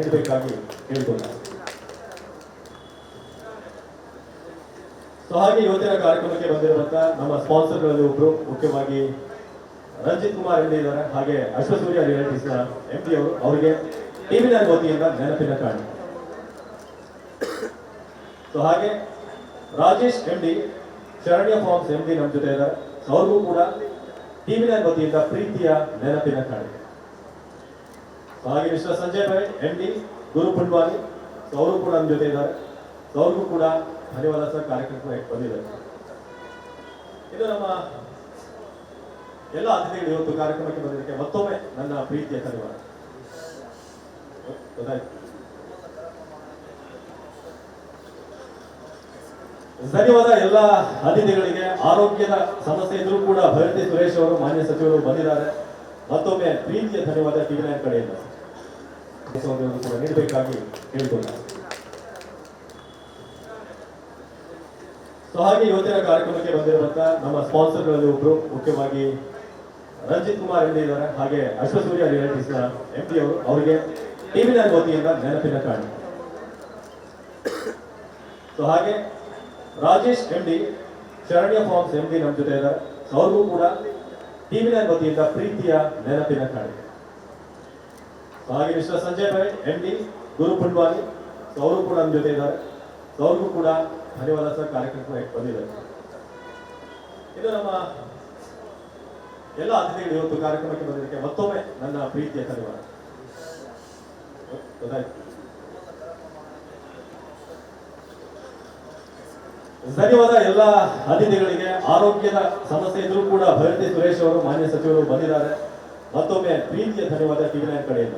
ನೀಡಬೇಕಾಗಿ ಕೇಳಿಕೊಂಡ so ಹಾಗೆ ಇವತ್ತಿನ ಕಾರ್ಯಕ್ರಮಕ್ಕೆ ಬಂದಿರುವಂತ ನಮ್ಮ ಸ್ಪಾನ್ಸರ್ಗಳಲ್ಲಿ ಒಬ್ರು, ಮುಖ್ಯವಾಗಿ ರಂಜಿತ್ ಕುಮಾರ್ ಎಂಡಿ ಇದ್ದಾರೆ, ಹಾಗೆ ಅಶ್ವಸೂರ್ಯ ರಿಯಾಲಿಟೀಸ್ನ ಎಂ ಪಿ ಅವರು. ಅವರಿಗೆ ಟಿವಿ ನೈನ್ ವತಿಯಿಂದ ನೆನಪಿನ ಕಾಣಿ. ಸೊ ಹಾಗೆ Rajesh M D Sharanya farms M D ನಮ್ಮ ಜೊತೆ ಇದ್ದಾರೆ. ಅವ್ರಿಗೂ ಕೂಡ ಟಿವಿ ನೈನ್ ಪ್ರೀತಿಯ ನೆನಪಿನ ಕಾಣಿ. ಹಾಗೆ mister Sanjay Pai M D Guru Pundwali ಅವರು ಕೂಡ ನಮ್ಮ ಜೊತೆ ಇದ್ದಾರೆ. ಅವ್ರಿಗೂ ಕೂಡ ಧನ್ಯವಾದ ಸರ್ ಕಾರ್ಯಕ್ರಮಕ್ಕೆ ಬಂದಿದ್ದಾರೆ ಇದು ನಮ್ಮ ಎಲ್ಲ ಅತಿಥಿಗಳು ಇವತ್ತು ಕಾರ್ಯಕ್ರಮಕ್ಕೆ ಬಂದಿದ್ದಕ್ಕೆ ಮತ್ತೊಮ್ಮೆ ನನ್ನ ಪ್ರೀತಿಯ ಧನ್ಯವಾದ. ಧನ್ಯವಾದ ಎಲ್ಲ ಅತಿಥಿಗಳಿಗೆ. ಆರೋಗ್ಯದ ಸಮಸ್ಯೆ ಇದ್ರೂ ಕೂಡ ಭರತಿ ಸುರೇಶ್ ಅವರು, ಮಾನ್ಯ ಸಚಿವರು ಬಂದಿದ್ದಾರೆ. ಮತ್ತೊಮ್ಮೆ ಪ್ರೀತಿಯ ಧನ್ಯವಾದ ಟಿವಿ ನೈನ್ ಕಡೆಯಿಂದ ಕೂಡ ನೀಡಬೇಕಾಗಿ ಕೇಳಿಕೊಂಡ ಸೊ ಹಾಗೆ ಇವತ್ತಿನ ಕಾರ್ಯಕ್ರಮಕ್ಕೆ ಬಂದಿರುವಂತ ನಮ್ಮ ಸ್ಪಾನ್ಸರ್ಗಳಲ್ಲಿ ಒಬ್ರು, ಮುಖ್ಯವಾಗಿ ರಂಜಿತ್ ಕುಮಾರ್ ಎಂ ಇದ್ದಾರೆ. ಹಾಗೆ ಅಶ್ವಸೂರ್ಯ ರಿಯಾಲಿಟೀಸ್ನ ಎಂ ಪಿ ಅವರು. ಅವರಿಗೆ ಟಿವಿ ನೈನ್ ವತಿಯಿಂದ ನೆನಪಿನ ಕಾಣಿ. ಸೊ ಹಾಗೆ Rajesh M D Sharanya farms M D ನಮ್ಮ ಜೊತೆ ಇದ್ದಾರೆ. ಅವ್ರಿಗೂ ಕೂಡ ಟಿವಿ ನೈನ್ ವತಿಯಿಂದ ಪ್ರೀತಿಯ ನೆನಪಿನ ಕಾರ್ಯ ಹಾಗೆ mister Sanjay Pai M D Guru Pundwani ಅವರು ಕೂಡ ನಮ್ಮ ಜೊತೆ ಇದ್ದಾರೆ. ಅವ್ರಿಗೂ ಕೂಡ ಧನ್ಯವಾದ ಸರ್, ಕಾರ್ಯಕ್ರಮಕ್ಕೆ ಬಂದಿದ್ದಾರೆ. ಇದು ನಮ್ಮ ಎಲ್ಲ ಅತಿಥಿಗಳು ಇವತ್ತು ಕಾರ್ಯಕ್ರಮಕ್ಕೆ ಬಂದಿದ್ದಕ್ಕೆ ಮತ್ತೊಮ್ಮೆ ನನ್ನ ಪ್ರೀತಿಯ ಧನ್ಯವಾದ. ಗೊತ್ತಾಯ್ತು? ಧನ್ಯವಾದ ಎಲ್ಲ ಅತಿಥಿಗಳಿಗೆ. ಆರೋಗ್ಯದ ಸಮಸ್ಯೆ ಇದ್ರೂ ಕೂಡ ಭರತಿ ಸುರೇಶ್ ಅವರು, ಮಾನ್ಯ ಸಚಿವರು ಬಂದಿದ್ದಾರೆ. ಮತ್ತೊಮ್ಮೆ ಪ್ರೀತಿಯ ಧನ್ಯವಾದ ಟಿವಿ ಕಡೆಯಿಂದ.